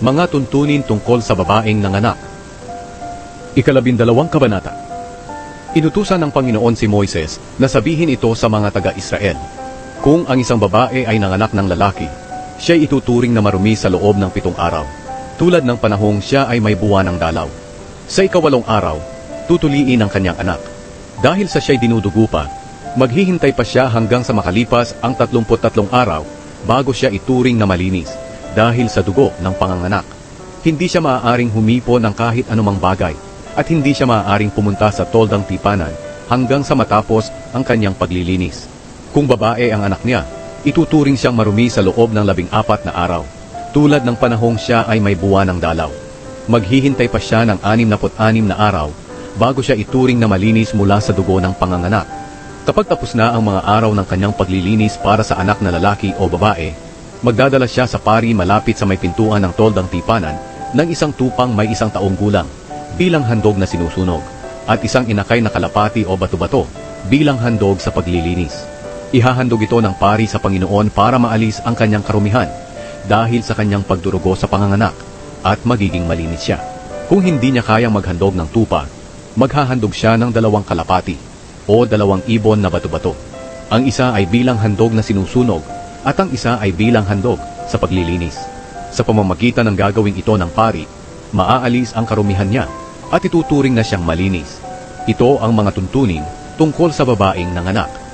Mga tuntunin tungkol sa babaeng nanganak. Ikalabindalawang kabanata. Inutusan ng Panginoon si Moises na sabihin ito sa mga taga-Israel. Kung ang isang babae ay nanganak ng lalaki, siya'y ituturing na marumi sa loob ng pitong araw, tulad ng panahong siya ay may buwan ng dalaw. Sa ikawalong araw, tutuliin ang kanyang anak. Dahil sa siya'y dinudugo pa, maghihintay pa siya hanggang sa makalipas ang 33 araw bago siya ituring na malinis dahil sa dugo ng panganganak. Hindi siya maaaring humipo ng kahit anumang bagay at hindi siya maaaring pumunta sa toldang tipanan hanggang sa matapos ang kanyang paglilinis. Kung babae ang anak niya, ituturing siyang marumi sa loob ng labing apat na araw, tulad ng panahong siya ay may buwan ng dalaw. Maghihintay pa siya ng anim na anim na araw bago siya ituring na malinis mula sa dugo ng panganganak. Kapag tapos na ang mga araw ng kanyang paglilinis para sa anak na lalaki o babae, magdadala siya sa pari malapit sa may pintuan ng toldang tipanan ng isang tupang may isang taong gulang bilang handog na sinusunog at isang inakay na kalapati o bato-bato bilang handog sa paglilinis. Ihahandog ito ng pari sa Panginoon para maalis ang kanyang karumihan dahil sa kanyang pagdurugo sa panganganak at magiging malinis siya. Kung hindi niya kayang maghandog ng tupa, maghahandog siya ng dalawang kalapati o dalawang ibon na bato-bato. Ang isa ay bilang handog na sinusunog at ang isa ay bilang handog sa paglilinis. Sa pamamagitan ng gagawing ito ng pari, maaalis ang karumihan niya at ituturing na siyang malinis. Ito ang mga tuntunin tungkol sa babaeng nanganak.